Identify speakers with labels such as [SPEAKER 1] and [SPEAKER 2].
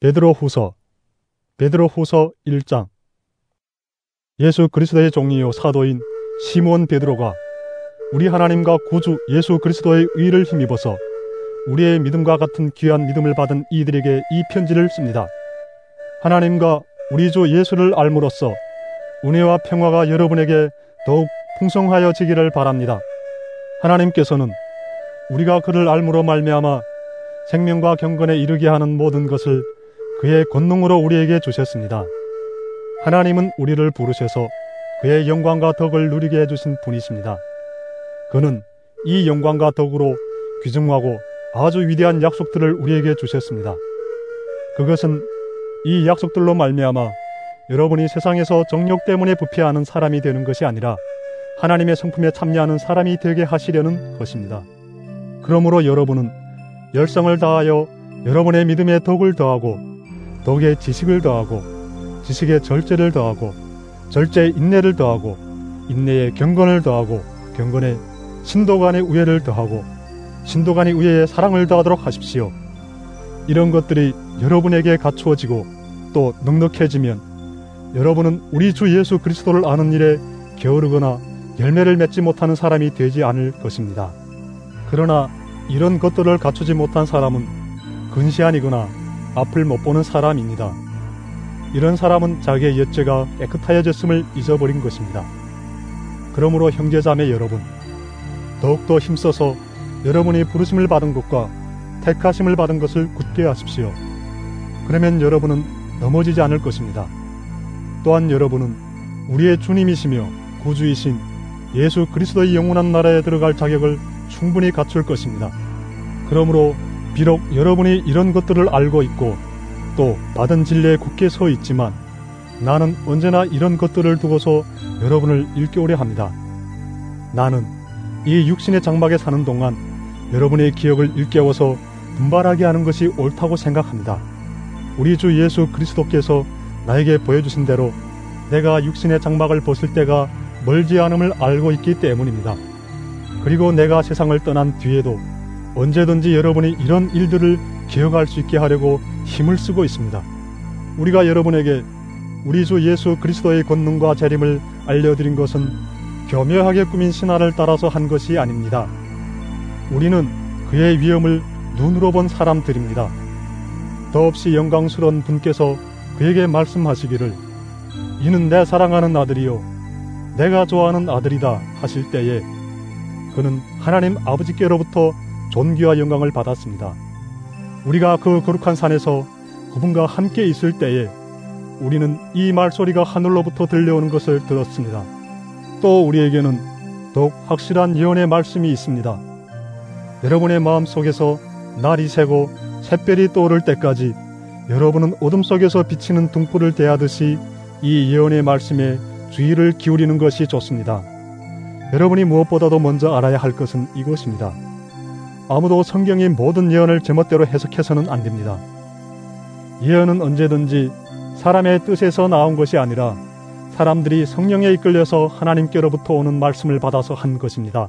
[SPEAKER 1] 베드로 후서 베드로 후서 1장 예수 그리스도의 종이요 사도인 시몬 베드로가 우리 하나님과 구주 예수 그리스도의 의를 힘입어서 우리의 믿음과 같은 귀한 믿음을 받은 이들에게 이 편지를 씁니다. 하나님과 우리 주 예수를 알므로써 은혜와 평화가 여러분에게 더욱 풍성하여지기를 바랍니다. 하나님께서는 우리가 그를 알므로 말미암아 생명과 경건에 이르게 하는 모든 것을 그의 권능으로 우리에게 주셨습니다. 하나님은 우리를 부르셔서 그의 영광과 덕을 누리게 해주신 분이십니다. 그는 이 영광과 덕으로 귀중하고 아주 위대한 약속들을 우리에게 주셨습니다. 그것은 이 약속들로 말미암아 여러분이 세상에서 정욕 때문에 부패하는 사람이 되는 것이 아니라 하나님의 성품에 참여하는 사람이 되게 하시려는 것입니다. 그러므로 여러분은 열성을 다하여 여러분의 믿음에 덕을 더하고 덕에 지식을 더하고 지식에 절제를 더하고 절제에 인내를 더하고 인내에 경건을 더하고 경건에 신도 간의 우애를 더하고 신도 간의 우애에 사랑을 더하도록 하십시오. 이런 것들이 여러분에게 갖추어지고 또 넉넉해지면 여러분은 우리 주 예수 그리스도를 아는 일에 게으르거나 열매를 맺지 못하는 사람이 되지 않을 것입니다. 그러나 이런 것들을 갖추지 못한 사람은 근시안이거나 앞을 못 보는 사람입니다. 이런 사람은 자기의 옛죄가 깨끗하여졌음을 잊어버린 것입니다. 그러므로 형제자매 여러분, 더욱더 힘써서 여러분이 부르심을 받은 것과 택하심을 받은 것을 굳게 하십시오. 그러면 여러분은 넘어지지 않을 것입니다. 또한 여러분은 우리의 주님이시며 구주이신 예수 그리스도의 영원한 나라에 들어갈 자격을 충분히 갖출 것입니다. 그러므로 비록 여러분이 이런 것들을 알고 있고 또 받은 진리에 굳게 서 있지만 나는 언제나 이런 것들을 두고서 여러분을 일깨우려 합니다. 나는 이 육신의 장막에 사는 동안 여러분의 기억을 일깨워서 분발하게 하는 것이 옳다고 생각합니다. 우리 주 예수 그리스도께서 나에게 보여주신 대로 내가 육신의 장막을 벗을 때가 멀지 않음을 알고 있기 때문입니다. 그리고 내가 세상을 떠난 뒤에도 언제든지 여러분이 이런 일들을 기억할 수 있게 하려고 힘을 쓰고 있습니다. 우리가 여러분에게 우리 주 예수 그리스도의 권능과 재림을 알려드린 것은 교묘하게 꾸민 신화를 따라서 한 것이 아닙니다. 우리는 그의 위엄을 눈으로 본 사람들입니다. 더없이 영광스러운 분께서 그에게 말씀하시기를 이는 내 사랑하는 아들이요 내가 좋아하는 아들이다 하실 때에 그는 하나님 아버지께로부터 존귀와 영광을 받았습니다. 우리가 그 거룩한 산에서 그분과 함께 있을 때에 우리는 이 말소리가 하늘로부터 들려오는 것을 들었습니다. 또 우리에게는 더욱 확실한 예언의 말씀이 있습니다. 여러분의 마음 속에서 날이 새고 샛별이 떠오를 때까지 여러분은 어둠 속에서 비치는 등불을 대하듯이 이 예언의 말씀에 주의를 기울이는 것이 좋습니다. 여러분이 무엇보다도 먼저 알아야 할 것은 이것입니다. 아무도 성경의 모든 예언을 제멋대로 해석해서는 안 됩니다. 예언은 언제든지 사람의 뜻에서 나온 것이 아니라 사람들이 성령에 이끌려서 하나님께로부터 오는 말씀을 받아서 한 것입니다.